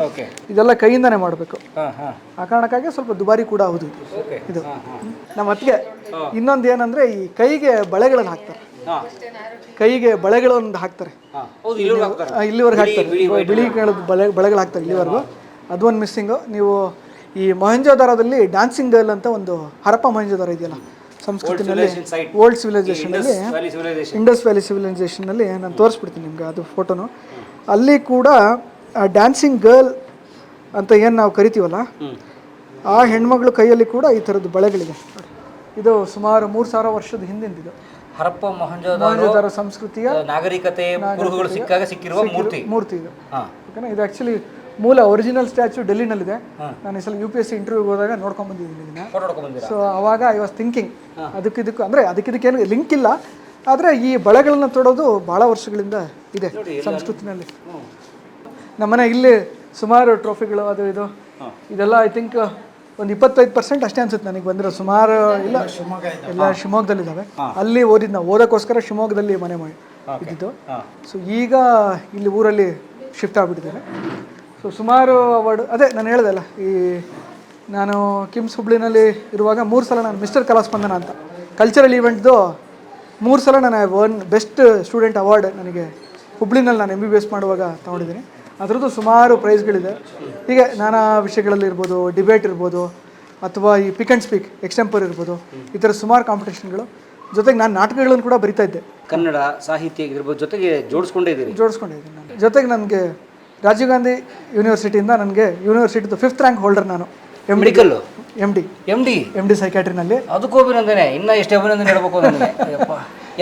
ಇದೆಲ್ಲ ಕೈಯಿಂದನೇ ಮಾಡಬೇಕು. ಆ ಕಾರಣಕ್ಕಾಗಿ ಸ್ವಲ್ಪ ದುಬಾರಿ ಕೂಡ ಹೌದು ಇದು. ನಮ್ಮ ಅತ್ತಿಗೆ ಇನ್ನೊಂದು ಏನಂದ್ರೆ ಈ ಕೈಗೆ ಬಳೆಗಳನ್ನು ಹಾಕ್ತಾರೆ. ಕೈಗೆ ಬಳೆಗಳನ್ನು ಹಾಕ್ತಾರೆ. ಇಲ್ಲಿವರೆಗೆ ಹಾಕ್ತಾರೆ. ಬಿಳಿ ಬಳೆ ಬಳೆಗಳು. ಹಾಕ್ತಾರೆ ಇಲ್ಲಿವರೆಗೂ. ಅದು ಒಂದು ಮಿಸ್ಸಿಂಗು ನೀವು ಈ ಮೊಹಂಜೋದಾರದಲ್ಲಿ ಡ್ಯಾನ್ಸಿಂಗ್ ಗರ್ಲ್ ಅಂತ ಒಂದು ಹರಪ್ಪ ಮೊಹಂಜೋದಾರ ಇದೆಯಲ್ಲ ಸಂಸ್ಕೃತಿನಲ್ಲಿ. ಓಲ್ಡ್ ಸಿವಿಲೈಸೇಷನಲ್ಲಿ. ಇಂಡಸ್ ವ್ಯಾಲಿ ಸಿವಿಲೈಸೇಷನಲ್ಲಿ ನಾನು ತೋರಿಸ್ಬಿಡ್ತೀನಿ ನಿಮ್ಗೆ ಅದು ಫೋಟೋನು ಅಲ್ಲಿ ಕೂಡ ಡ್ಯಾನ್ಸಿಂಗ್ ಗರ್ಲ್ ಅಂತ ಏನು ನಾವು ಕರಿತೀವಲ್ಲ ಆ ಹೆಣ್ಮಗಳು ಕೈಯಲ್ಲಿ ಕೂಡ ಈ ಥರದ್ದು ಬಳೆಗಳಿದೆ. ಇದು ಸುಮಾರು ಮೂರು ಸಾವಿರ ವರ್ಷದ ಹಿಂದಿಂದಿದೆ. ಹರಪ್ಪ ಮೊಹಂಜೋದಾರೋ ಸಂಸ್ಕೃತಿಯ ನಾಗರಿಕತೆ ಸಿಕ್ಕಾಗ ಸಿಕ್ಕಿರುವ ಮೂರ್ತಿ. ಮೂರ್ತಿ ಇದು. ಓಕೆನಾ ಇದು ಆ್ಯಕ್ಚುಲಿ ಮೂಲ ಒರಿಜಿನಲ್ ಸ್ಟ್ಯಾಚು ಡೆಲ್ಲಿನಲ್ಲಿದೆ. ನಾನು ಈ ಸಲ ಯು ಪಿ ಎಸ್ ಸಿ ಇಂಟರ್ವ್ಯೂಗೆ ಹೋದಾಗ ನೋಡ್ಕೊಂಡ್ ಬಂದಿದ್ದೀನಿ ಇದನ್ನ. ಸೊ ಅವಾಗ ಐ ವಾಸ್ ಥಿಂಕಿಂಗ್ ಅದಕ್ಕಿದಕ್ಕೂ ಅಂದರೆ ಅದಕ್ಕಿದಕ್ಕೇನು ಲಿಂಕ್ ಇಲ್ಲ. ಆದರೆ ಈ ಬಳೆಗಳನ್ನ ತೊಡೋದು ಭಾಳ ವರ್ಷಗಳಿಂದ ಇದೆ ಸಂಸ್ಕೃತಿನಲ್ಲಿ. ನಮ್ಮನೆ ಇಲ್ಲಿ ಸುಮಾರು ಟ್ರೋಫಿಗಳು ಅದು ಇದು. ಇದೆಲ್ಲ ಐ ಥಿಂಕ್ ಒಂದು ಇಪ್ಪತ್ತೈದು ಪರ್ಸೆಂಟ್ ಅಷ್ಟೇ ಅನ್ಸುತ್ತೆ ನನಗೆ ಬಂದಿರೋ ಸುಮಾರು ಇಲ್ಲ. ಎಲ್ಲ ಶಿವಮೊಗ್ಗದಲ್ಲಿದ್ದಾವೆ. ಅಲ್ಲಿ ಓದಿದ್ದು ನಾವು ಓದೋಕ್ಕೋಸ್ಕರ ಶಿವಮೊಗ್ಗದಲ್ಲಿ ಮನೆ ಮಾಡಿ ಇದ್ದಿದ್ದು. ಸೊ ಈಗ ಇಲ್ಲಿ ಊರಲ್ಲಿ ಶಿಫ್ಟ್ ಆಗಿಬಿಟ್ಟಿದ್ದೇನೆ. ಸೊ ಸುಮಾರು ಅವಾರ್ಡ್ ಅದೇ ನಾನು ಹೇಳ್ದಲ್ಲ ಈ ನಾನು ಕಿಮ್ಸ್ ಹುಬ್ಳಿನಲ್ಲಿ ಇರುವಾಗ ಮೂರು ಸಲ ನಾನು ಮಿಸ್ಟರ್ ಕಲಾಸ್ಪಂದನ ಅಂತ. ಕಲ್ಚರಲ್ ಈವೆಂಟ್ದು ಮೂರು ಸಲ ನಾನು ಒನ್ ಬೆಸ್ಟ್ ಸ್ಟೂಡೆಂಟ್ ಅವಾರ್ಡ್ ನನಗೆ ಹುಬ್ಳಿನಲ್ಲಿ ನಾನು ಎಂ ಬಿ ಬಿ ಎಸ್ ಮಾಡುವಾಗ ತೊಗೊಂಡಿದ್ದೀನಿ. ಅದರದ್ದು ಸುಮಾರು ಪ್ರೈಸ್ಗಳಿದೆ ಹೀಗೆ ನಾನಾ ವಿಷಯಗಳಲ್ಲಿ ಇರ್ಬೋದು ಡಿಬೇಟ್ ಇರ್ಬೋದು ಅಥವಾ ಈ ಪಿಕ್ ಆ್ಯಂಡ್ ಸ್ಪೀಕ್ ಎಕ್ಸ್ಟೆಂಪರ್ ಇರ್ಬೋದು ಈ ಥರ ಸುಮಾರು ಕಾಂಪಿಟೇಷನ್ಗಳು ಜೊತೆಗೆ ನಾನು ನಾಟಕಗಳನ್ನು ಕೂಡ ಬರಿತಾ ಇದ್ದೆ. ಕನ್ನಡ ಸಾಹಿತ್ಯ ಇರ್ಬೋದು ಜೊತೆಗೆ ಜೋಡಿಸ್ಕೊಂಡಿದ್ದೀನಿ ಜೋಡಿಸ್ಕೊಂಡಿದ್ದೀನಿ ನಾನು. ಜೊತೆಗೆ ನನಗೆ ರಾಜೀವ್ ಗಾಂಧಿ ಯೂನಿವರ್ಸಿಟಿಯಿಂದ ನನಗೆ ಯೂನಿವರ್ಸಿಟಿದು ಫಿಫ್ತ್ ರ್ಯಾಂಕ್ ಹೋಲ್ಡರ್ ನಾನು. M D medical M D M D M D ಸೈಕ್ಯಾಟ್ರಿನಲ್ಲಿ ಅದಕ್ಕೂ ಅಭಿನಂದನೆ. ಇನ್ನ ಎಷ್ಟು ಅಭಿನಂದನೆ ಹೇಳ್ಬೇಕು ನನಗೆ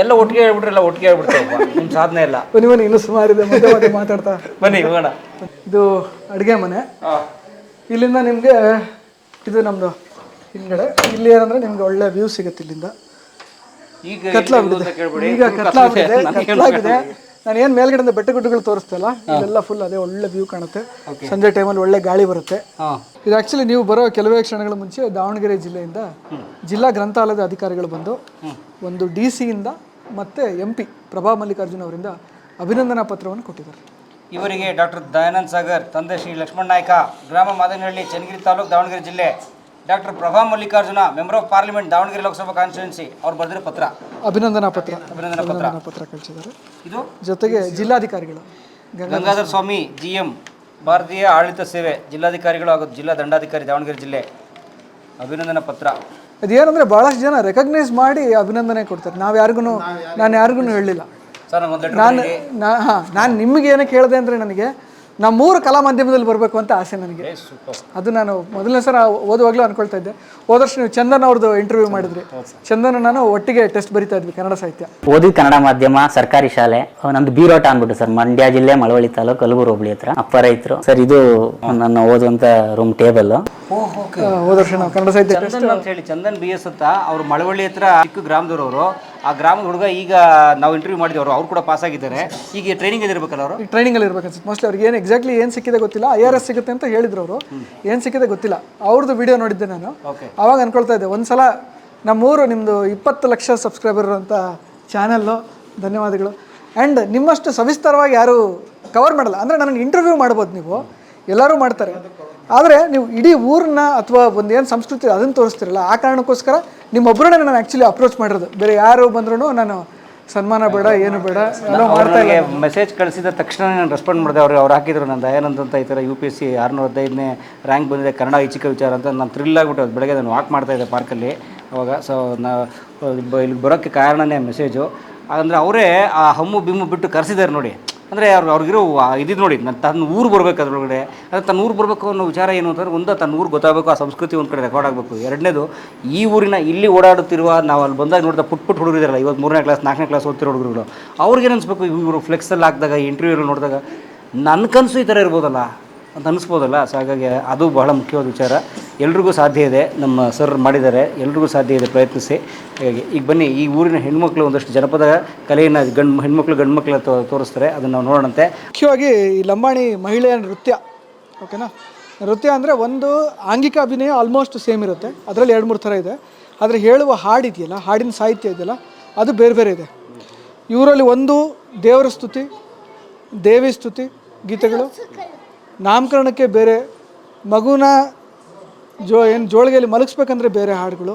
ಎಲ್ಲ ಒಟ್ಟಿಗೆ ಹೇಳ್ಬಿಟ್ರೆ ಎಲ್ಲ ಒಟ್ಟಿಗೆ ಹೇಳ್ಬಿಡ್ತೇವಪ್ಪ ನಿಮ್ಮ ಸಾಧನೆ ಎಲ್ಲ ಬನ್ನಿ ಬನ್ನಿ ಇನ್ನೂ ಸುಮಾರಿದೆ. ಮತ್ತೆ ಮತ್ತೆ ಮಾತಾಡ್ತಾ. ಬನ್ನಿ ಹೋಗೋಣ. ಇದು ಅಡುಗೆ ಮನೆ. ಇಲ್ಲಿಂದ ನಿಮಗೆ ಇದು ನಮ್ಮದು ಹಿಂದ್ಗಡೆ. ಇಲ್ಲಿ ಏನಂದ್ರೆ ನಿಮ್ಗೆ ಒಳ್ಳೆ ವ್ಯೂ ಸಿಗುತ್ತೆ ಇಲ್ಲಿಂದ. ಈಗ ಕೇಳ್ಬೇಡಿ. ಈಗ ಕತ್ಲಾಗಿದೆ ಕತ್ಲಾಗಿದೆ ನಾನು ಏನು ಮೇಲ್ಗಡೆಯಿಂದ ಬೆಟ್ಟ ಗುಡ್ಡಗಳು ತೋರಿಸ್ತಲ್ಲ ಇಲ್ಲೆಲ್ಲ ಫುಲ್ ಅದೇ ಒಳ್ಳೆ ವ್ಯೂ ಕಾಣುತ್ತೆ. ಸಂಜೆ ಟೈಮಲ್ಲಿ ಒಳ್ಳೆ ಗಾಳಿ ಬರುತ್ತೆ. ಇದು ಆಕ್ಚುಲಿ ನೀವು ಬರೋ ಕೆಲವೇ ಕ್ಷಣಗಳ ಮುಂಚೆ ದಾವಣಗೆರೆ ಜಿಲ್ಲೆಯಿಂದ ಜಿಲ್ಲಾ ಗ್ರಂಥಾಲಯದ ಅಧಿಕಾರಿಗಳು ಬಂದು ಒಂದು ಡಿ ಸಿಯಿಂದ ಮತ್ತೆ ಎಂ ಪಿ ಪ್ರಭಾ ಮಲ್ಲಿಕಾರ್ಜುನ್ ಅವರಿಂದ ಅಭಿನಂದನಾ ಪತ್ರವನ್ನು ಕೊಟ್ಟಿದ್ದಾರೆ. ಇವರಿಗೆ ಡಾಕ್ಟರ್ ದಯಾನಂದ್ ಸಾಗರ್ ತಂದೆ ಶ್ರೀ ಲಕ್ಷ್ಮಣ್ ನಾಯ್ಕ ಗ್ರಾಮ ಮಾದನಹಳ್ಳಿ ಚನ್ನಗಿರಿ ತಾಲೂಕು ದಾವಣಗೆರೆ ಜಿಲ್ಲೆ doctor Prabha Mallikarjuna member of parliament Davanagere Lok Sabha constituency ಅವ್ರು ಬರೆದಿರೋ ಪತ್ರ. ಅಭಿನಂದನಾ ಪತ್ರ. ಅಭಿನಂದನಾ ಪತ್ರ. ಪತ್ರ ಕಳಿಸಿದ್ದಾರೆ. ಇದು? ಜೊತೆಗೆ ಜಿಲ್ಲಾಧಿಕಾರಿಗಳು. ಗಂಗಾಧರ ಸ್ವಾಮಿ. ಜಿ ಎಂ ಭಾರತೀಯ ಆಡಳಿತ ಸೇವೆ ಜಿಲ್ಲಾಧಿಕಾರಿಗಳು ಹಾಗೂ ಜಿಲ್ಲಾ ದಂಡಾಧಿಕಾರಿ ದಾವಣಗೆರೆ ಜಿಲ್ಲೆ. ಅಭಿನಂದನಾ ಪತ್ರ. ಅದೇನಂದ್ರೆ ಬಹಳಷ್ಟು ಜನ ರೆಕಗ್ನೈಸ್ ಮಾಡಿ ಅಭಿನಂದನೆ ಕೊಡ್ತಾರೆ. ನಾವು ಯಾರಿಗೂ ನಾನು ಯಾರಿಗೂ ಹೇಳಲಿಲ್ಲ. ಸರ್ ಒಂದು ನಾನು ನಾ ಹಾಂ ನಾನು ನಿಮಗೆ ಏನಕ್ಕೆ ಹೇಳಿದೆ ಅಂದರೆ ನನಗೆ ನಮ್ಮೂರು ಕಲಾ ಮಾಧ್ಯಮದಲ್ಲಿ ಬರಬೇಕು ಅಂತ ಆಸೆ ನನಗೆ. ಅದು ನಾನು ಮೊದಲನೇ ಸಲ ಓದುವಾಗಲೂ ಅನ್ಕೊಳ್ತಾ ಇದ್ದೆ. ಹೋದ ವರ್ಷ ನೀವು ಚಂದನ್ ಅವ್ರದ್ದು ಇಂಟರ್ವ್ಯೂ ಮಾಡಿದ್ರಿ. ಚಂದನ್ ನಾನು ಒಟ್ಟಿಗೆ ಟೆಸ್ಟ್ ಬರಿತಾ ಇದ್ವಿ ಕನ್ನಡ ಸಾಹಿತ್ಯ. ಓದಿ ಕನ್ನಡ ಮಾಧ್ಯಮ ಸರ್ಕಾರಿ ಶಾಲೆ ನಂದು ಬೀರೋಟ ಅಂದ್ಬಿಟ್ಟು ಸರ್ ಮಂಡ್ಯ ಜಿಲ್ಲೆ ಮಳವಳ್ಳಿ ತಾಲೂಕು ಕಲಬುರಗಿ ಹೋಬಳಿ ಹತ್ರ. ಅಪ್ಪ ರೈತರು. ಸರ್ ಇದು ನನ್ನ ಓದುವಂತ ರೂಮ್ ಟೇಬಲ್ ಹೋದರ್ಷ ಹೋದ ವರ್ಷ ನಾವು ಕನ್ನಡ ಸಾಹಿತ್ಯ ಟೆಸ್ಟ್ ಅಂತ ಹೇಳಿ ಚಂದನ್ ಬಿ ಎಸ್ ಅಂತ ಅವ್ರು ಮಳವಳ್ಳಿ ಹತ್ರ ಚಿಕ್ಕ ಗ್ರಾಮದವರು ಆ ಗ್ರಾಮದ ಹುಡುಗ ಈಗ ನಾವು ಇಂಟರ್ವ್ಯೂ ಅವರು ಅವ್ರು ಕೂಡ ಪಾಸ್ ಆಗಿದ್ದಾರೆ. ಈಗ ಟ್ರೈನಿಂಗ್ ಇರಬೇಕಲ್ಲ ಅವರು? ಈಗ ಟ್ರೈನಿಂಗಲ್ಲಿ ಇರ್ಬೇಕು ಅನ್ಸುತ್ತೆ ಮೋಸ್ಟ್ಲಿ ಅವ್ರಿಗೆ ಏನು ಎಕ್ಸಾಕ್ಟ್ಲಿ ಏನು ಸಿಕ್ಕಿದೆ ಗೊತ್ತಿಲ್ಲ. ಐ ಆರ್ ಎಸ್ ಸಿಗುತ್ತೆ ಅಂತ ಹೇಳಿದ್ರು ಅವರು. ಏನು ಸಿಕ್ಕಿದೆ ಗೊತ್ತಿಲ್ಲ. ಅವ್ರದ್ದು ವಿಡಿಯೋ ನೋಡಿದ್ದೆ ನಾನು. ಅವಾಗ ಅನ್ಕೊಳ್ತಾ ಇದ್ದೆ ಒಂದ್ಸಲ ನಮ್ಮೂರು ನಿಮ್ಮದು ಇಪ್ಪತ್ತು ಲಕ್ಷ ಸಬ್ಸ್ಕ್ರೈಬರ್ ಇರುವಂಥ ಚಾನಲ್ಲು ಧನ್ಯವಾದಗಳು. ಆ್ಯಂಡ್ ನಿಮ್ಮಷ್ಟು ಸವಿಸ್ತಾರವಾಗಿ ಯಾರು ಕವರ್ ಮಾಡಲ್ಲ. ಅಂದರೆ ನನಗೆ ಇಂಟರ್ವ್ಯೂ ಮಾಡ್ಬೋದು ನೀವು. ಎಲ್ಲರೂ ಮಾಡ್ತಾರೆ. ಆದರೆ ನೀವು ಇಡೀ ಊರನ್ನ ಅಥವಾ ಒಂದು ಏನು ಸಂಸ್ಕೃತಿ ಅದನ್ನು ತೋರಿಸ್ತಿರಲ್ಲ ಆ ಕಾರಣಕ್ಕೋಸ್ಕರ ನಿಮ್ಮೊಬ್ಬರನ್ನ ನಾನು ಆ್ಯಕ್ಚುಲಿ ಅಪ್ರೋಚ್ ಮಾಡಿರೋದು. ಬೇರೆ ಯಾರು ಬಂದ್ರೂ ನಾನು ಸನ್ಮಾನ ಬೇಡ ಏನು ಬೇಡ ಅವ್ರಿಗೆ ಮೆಸೇಜ್ ಕಳಿಸಿದ ತಕ್ಷಣ ನಾನು ರೆಸ್ಪಾಂಡ್ ಮಾಡಿದೆ ಅವ್ರಿಗೆ ಅವ್ರು ಹಾಕಿದ್ರು ನಾನು ದಯಾನಂದ್ ಅಂತ ಈ ಥರ ಯು ಪಿ ಎಸ್ ಸಿ ಆರುನೂರ ಹದಿನೈದನೇ ರ್ಯಾಂಕ್ ಬಂದಿದೆ ಕನ್ನಡ ಐಚ್ಛಿಕ ವಿಚಾರ ಅಂತ ನಾನು ಥ್ರಿಲ್ ಆಗಿಬಿಟ್ಟು ಅದು ಬೆಳಗ್ಗೆ ನಾನು ವಾಕ್ ಮಾಡ್ತಾ ಇದ್ದೆ ಪಾರ್ಕಲ್ಲಿ ಅವಾಗ ಸೊ ನಾ ಇಲ್ಲಿ ಬರೋಕ್ಕೆ ಕಾರಣನೇ ಮೆಸೇಜು ಅಂದರೆ ಅವರೇ ಆ ಹಮ್ಮು ಬಿಮ್ಮು ಬಿಟ್ಟು ಕರೆಸಿದ್ದಾರೆ ನೋಡಿ. ಅಂದರೆ ಅವ್ರು ಅವ್ರಿಗಿರೋ ಇದಿದ್ದು ನೋಡಿ ನನ್ನ ತನ್ನ ಊರು ಬರಬೇಕು ಅದರೊಳಗಡೆ ಅಂದರೆ ತನ್ನ ಊರು ಬರಬೇಕು ಅನ್ನೋ ವಿಚಾರ ಏನು ಅಂತಂದ್ರೆ ಒಂದು ತನ್ನ ಊರು ಗೊತ್ತಾಗಬೇಕು, ಆ ಸಂಸ್ಕೃತಿ ಒಂದು ಕಡೆ ರೆಕಾರ್ಡ್ ಆಗಬೇಕು. ಎರಡನೇದು, ಈ ಊರಿನ ಇಲ್ಲಿ ಓಡಾಡುತ್ತಿರುವ ನಾವು ಅಲ್ಲಿ ಬಂದಾಗ ನೋಡಿದ ಪುಟ್ ಪುಟ್ ಹುಡುಗರು ಇದಾರಲ್ಲ ಇವತ್ತು ಮೂರನೇ ಕ್ಲಾಸ್ ನಾಲ್ಕನೇ ಕ್ಲಾಸ್ ಓದ್ತಿರೋ ಹುಡುಗರುಗಳು, ಅವ್ರಿಗೇನು ಅನಿಸ್ಬೇಕು? ಇವರು ಫ್ಲೆಕ್ಸಲ್ಲಿ ಹಾಕಿದಾಗ ಇಂಟರ್ವ್ಯೂ ನೋಡಿದಾಗ ನನ್ನ ಕನಸು ಈ ಥರ ಇರ್ಬೋದಲ್ಲ? ಅಂತ ಅನಿಸ್ಬೋದಲ್ಲ ಸೊ ಹಾಗಾಗಿ ಅದು ಬಹಳ ಮುಖ್ಯವಾದ ವಿಚಾರ. ಎಲ್ರಿಗೂ ಸಾಧ್ಯ ಇದೆ, ನಮ್ಮ ಸರ್ ಮಾಡಿದ್ದಾರೆ. ಎಲ್ರಿಗೂ ಸಾಧ್ಯ ಇದೆ, ಪ್ರಯತ್ನಿಸಿ. ಹಾಗಾಗಿ ಈಗ ಬನ್ನಿ, ಈ ಊರಿನ ಹೆಣ್ಮಕ್ಳು ಒಂದಷ್ಟು ಜನಪದ ಕಲೆಯನ್ನು ಗಂಡು, ಹೆಣ್ಮಕ್ಳು ಗಂಡು ತೋ, ತೋರಿಸ್ತಾರೆ. ಅದನ್ನು ನಾವು ನೋಡೋಣಂತೆ. ಮುಖ್ಯವಾಗಿ ಈ ಲಂಬಾಣಿ ಮಹಿಳೆಯ ನೃತ್ಯ ಓಕೆನಾ ನೃತ್ಯ ಅಂದರೆ ಒಂದು ಆಂಗಿಕ ಅಭಿನಯ ಆಲ್ಮೋಸ್ಟ್ ಸೇಮ್ ಇರುತ್ತೆ. ಅದರಲ್ಲಿ ಎರಡು, ಮೂರು ಥರ ಇದೆ. ಆದರೆ ಹೇಳುವ ಹಾಡಿದೆಯಲ್ಲ ಹಾಡಿನ ಸಾಹಿತ್ಯ ಇದೆಯಲ್ಲ, ಅದು ಬೇರೆ ಬೇರೆ ಇದೆ. ಇವರಲ್ಲಿ ಒಂದು ದೇವರ ಸ್ತುತಿ, ದೇವಿ ಸ್ತುತಿ, ಗೀತೆಗಳು. ನಾಮಕರಣಕ್ಕೆ ಬೇರೆ ಮಗುನ ಜೋ ಏನು ಜೋಳಿಗೆಯಲ್ಲಿ ಮಲಗಿಸ್ಬೇಕಂದ್ರೆ ಬೇರೆ ಹಾಡುಗಳು,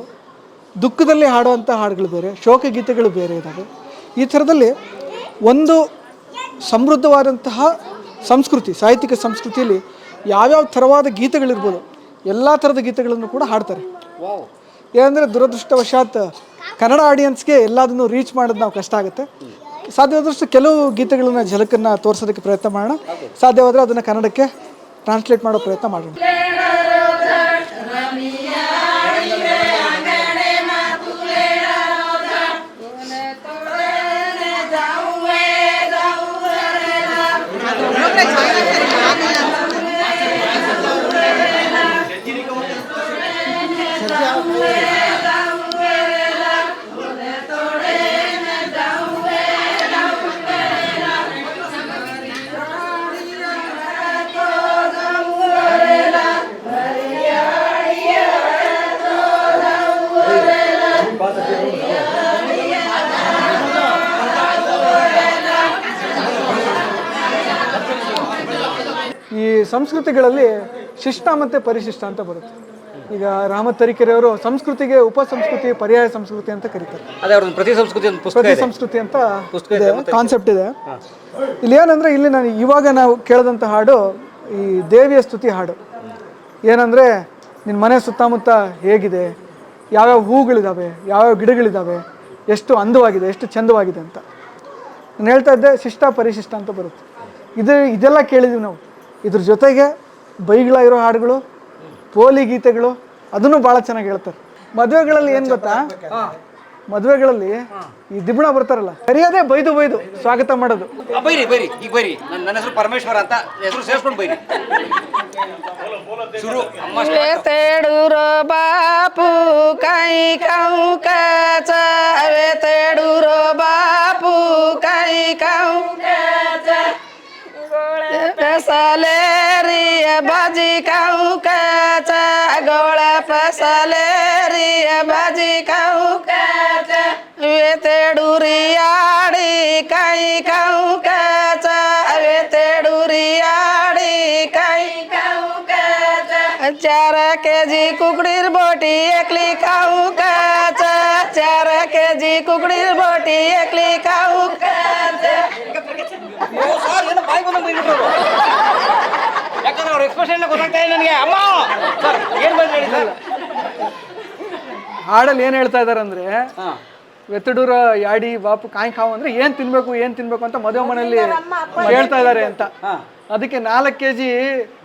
ದುಃಖದಲ್ಲಿ ಹಾಡುವಂಥ ಹಾಡುಗಳು ಬೇರೆ, ಶೋಕ ಗೀತೆಗಳು ಬೇರೆ ಇದ್ದಾವೆ ಈ ಥರದಲ್ಲಿ ಒಂದು ಸಮೃದ್ಧವಾದಂತಹ ಸಂಸ್ಕೃತಿ, ಸಾಹಿತ್ಯಿಕ ಸಂಸ್ಕೃತಿಯಲ್ಲಿ ಯಾವ್ಯಾವ ಥರವಾದ ಗೀತೆಗಳಿರ್ಬೋದು, ಎಲ್ಲ ಥರದ ಗೀತೆಗಳನ್ನು ಕೂಡ ಹಾಡ್ತಾರೆ. ಏನಂದರೆ ದುರದೃಷ್ಟವಶಾತ್ ಕನ್ನಡ ಆಡಿಯನ್ಸ್ಗೆ ಎಲ್ಲದನ್ನು ರೀಚ್ ಮಾಡೋದು ನಾವು ಕಷ್ಟ ಆಗುತ್ತೆ. ಸಾಧ್ಯವಾದಷ್ಟು ಕೆಲವು ಗೀತೆಗಳನ್ನ ಝಲಕನ್ನು ತೋರಿಸೋದಕ್ಕೆ ಪ್ರಯತ್ನ ಮಾಡೋಣ. ಸಾಧ್ಯವಾದರೆ ಅದನ್ನು ಕನ್ನಡಕ್ಕೆ ಟ್ರಾನ್ಸ್ಲೇಟ್ ಮಾಡೋ ಪ್ರಯತ್ನ ಮಾಡೋಣ. ಈ ಸಂಸ್ಕೃತಿಗಳಲ್ಲಿ ಶಿಷ್ಟ ಮತ್ತು ಪರಿಶಿಷ್ಟ ಅಂತ ಬರುತ್ತೆ. ಈಗ ರಾಮ ತರೀಕೆರೆಯವರು ಸಂಸ್ಕೃತಿಗೆ ಉಪ ಸಂಸ್ಕೃತಿ ಪರ್ಯಾಯ ಸಂಸ್ಕೃತಿ ಅಂತ ಕರೀತಾರೆ. ಅದೇ ಅವ್ರದ್ದು ಪ್ರತಿ ಸಂಸ್ಕೃತಿ ಒಂದು ಪ್ರತಿ ಸಂಸ್ಕೃತಿ ಅಂತ ಇದೆ ಕಾನ್ಸೆಪ್ಟ್ ಇದೆ. ಇಲ್ಲಿ ಏನಂದ್ರೆ ಇಲ್ಲಿ ನಾನು ಇವಾಗ ನಾವು ಕೇಳಿದಂಥ ಹಾಡು ಈ ದೇವಿಯ ಸ್ತುತಿ ಹಾಡು. ಏನಂದ್ರೆ ನಿನ್ನ ಮನೆ ಸುತ್ತಮುತ್ತ ಹೇಗಿದೆ? ಯಾವ್ಯಾವ ಹೂಗಳಿದಾವೆ? ಯಾವ್ಯಾವ ಗಿಡಗಳಿದಾವೆ? ಎಷ್ಟು ಅಂದವಾಗಿದೆ? ಎಷ್ಟು ಚಂದವಾಗಿದೆ ಅಂತ. ನಾನು ಹೇಳ್ತಾ ಇದ್ದೆ ಶಿಷ್ಟ ಪರಿಶಿಷ್ಟ ಅಂತ ಬರುತ್ತೆ. ಇದು ಇದೆಲ್ಲ ಕೇಳಿದ್ವಿ ನಾವು. ಇದ್ರ ಜೊತೆಗೆ ಬೈಗಳಾಗಿರೋ ಹಾಡುಗಳು ಪೋಲಿ ಗೀತೆಗಳು ಅದನ್ನು ಭಾಳ ಚೆನ್ನಾಗಿ ಹೇಳ್ತಾರೆ. ಮದುವೆಗಳಲ್ಲಿ ಏನು ಗೊತ್ತಾ? ಮದುವೆಗಳಲ್ಲಿ ಈ ದಿಬ್ಣ ಬರ್ತಾರಲ್ಲ ಕರಿಯೋದೇ ಬೈದು ಬೈದು ಸ್ವಾಗತ ಮಾಡೋದು. ಬೈರಿ ಬೈರಿ ಈಗ ಬೈರಿ. ನನ್ನ ಹೆಸರು ಪರಮೇಶ್ವರ ಅಂತ ಹೆಸರು ಸೇರ್ಸ್ಕೊಂಡು ಬೈರಿ. ಶುರು ತೇಡೂರು ಬಾಪು ಕೈ ಕೌ ಕಚ ಬಾಪು ಕೈ ಕೌ फसले बाजी खाऊ काचा गोळा फसले बाजी भाजी खाऊ काचा वेते डुरी आडी काही खाऊ काचा वेते डुरी आडी काही खाऊ काचा चार केजी कुकडीर बोटी एकली खाऊ काचा चार केजी कुकडीर बोटी एकली खाऊ काचा ಬಾಯಿ ಬಂದಂಗೆ ಬೈಬಿಟ್ರು ಯಾಕಂದ್ರೆ ಅವ್ರ ಎಕ್ಸ್ಪ್ರೆಷನ್ ಗೊತ್ತಾಗ್ತಾ ನನಗೆ. ಅಮ್ಮ! ಸರ್ ಏನು ಬಂದು ಹೇಳಿ ಸರ್? ಹಾಡಲ್ಲಿ ಏನು ಹೇಳ್ತಾ ಇದ್ದಾರೆ ಅಂದ್ರೆ ವೆತ್ತಡೂರ ಯಾಡಿ ಬಾಪು ಕಾಯಿ ಕಾವು ಅಂದ್ರೆ ಏನ್ ತಿನ್ಬೇಕು ಏನ್ ತಿನ್ಬೇಕು ಅಂತ ಮದುವೆ ಮನೆಯಲ್ಲಿ ಹೇಳ್ತಾ ಇದ್ದಾರೆ ಅಂತ. ಅದಕ್ಕೆ ನಾಲ್ಕು ಕೆ ಜಿ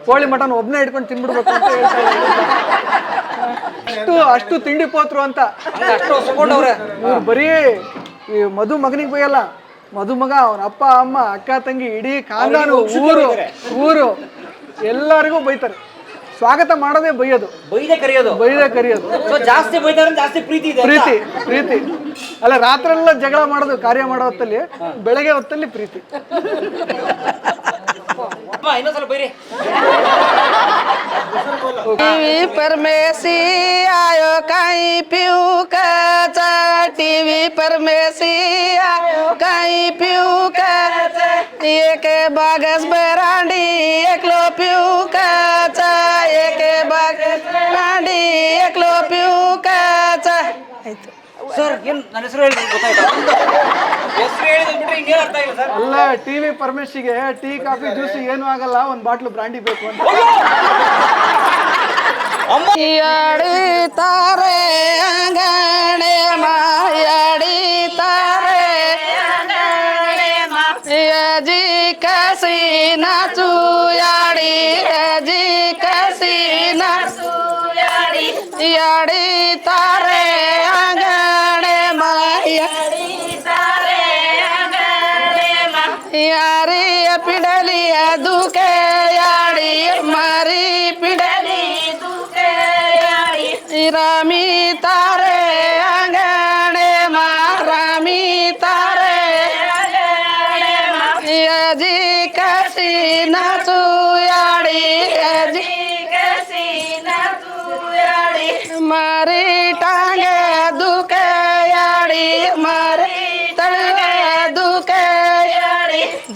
ಕೋಳಿ ಮಟನ್ ಒಬ್ನೇ ಇಟ್ಕೊಂಡು ತಿನ್ಬಿಡ್ಬೇಕು ಅಂತ ಹೇಳ್ತಾ ಇದ್ದಾರೆ ಅಷ್ಟು ಅಷ್ಟು ತಿಂಡಿ ಪೋತ್ರು ಅಂತ. ಅಷ್ಟು ಬರೀ ಈ ಮಧು ಮಗನಿಗೆ ಬೈಯಲ್ಲ. ಮಧುಮಗ ಅವನ ಅಪ್ಪ ಅಮ್ಮ ಅಕ್ಕ ತಂಗಿ ಇಡೀ ಕಾಂದಾನು ಊರು ಊರು ಎಲ್ಲರಿಗೂ ಬೈತಾರೆ. ಸ್ವಾಗತ ಮಾಡೋದೇ ಬೈಯೋದು. ಬೈದೆ ಕರೆಯೋದು. ಬೈದೇ ಕರೆಯೋದು. ಸೊ ಜಾಸ್ತಿ ಬೈತಾರೆ ಜಾಸ್ತಿ ಪ್ರೀತಿ ಇದೆ ಪ್ರೀತಿ ಪ್ರೀತಿ. ಅಲ್ಲ ರಾತ್ರೆಲ್ಲ ಜಗಳ ಮಾಡೋದು ಕಾರ್ಯ ಮಾಡೋ ಹೊತ್ತಲ್ಲಿ ಬೆಳಗ್ಗೆ ಹೊತ್ತಲ್ಲಿ ಪ್ರೀತಿ. ಇನ್ನೊಂದ್ಸಲ ಬೈರಿ. टीव्ही परमेसी आयो काही पिऊ काचा टीव्ही परमेसी आयो काही पिऊ काचा एक बागस बरांडी एकलो पिऊ काचा एक बागस बरांडी एकलो पिऊ काचा ಸರ್ ಏನು ನನ್ನ ಹೆಸರು ಹೇಳಿದ್ರೆ ಗೊತ್ತಾಯ್ತಾ? ಹೆಸರು ಹೇಳಿದ್ರೆ ಬಿಟ್ರೆ ಇನ್ನೇನು ಅರ್ಥ ಇಲ್ಲ ಸರ್? ಅಲ್ಲ ಟಿವಿ ಪರಮೇಶಿಗೆ ಟೀ ಕಾಫಿ ಜ್ಯೂಸ್ ಏನು ಆಗಲ್ಲ ಒಂದು ಬಾಟ್ಲು ಬ್ರಾಂಡಿ ಬೇಕು ಅಂತ. ಯಾಡಿ ತಾರೆ ಅಂಗಣೆ ಮಾಯಾಡಿ ತಾರೆ ಯಜಿ ಕಸಿ ನಾಚು ಯಾಡಿ ಜಿ ಕಸಿ ನಾಚು ಯಾಡಿ ಯಾಡಿ ಯಾರಿಯ ಪಿಡಲಿಯ ದುಕೆ ಯಾಡಿ ಮಾರಿ ಪಿಡಲಿ ದುಕೆ ಯಾಡಿ ರಾಮಿ ತಾರೆ ಅಂಗಣೆ ಮಾರಾಮಿ ತಾರೆ ಯಜಿ ಕಸಿ ನಾಚು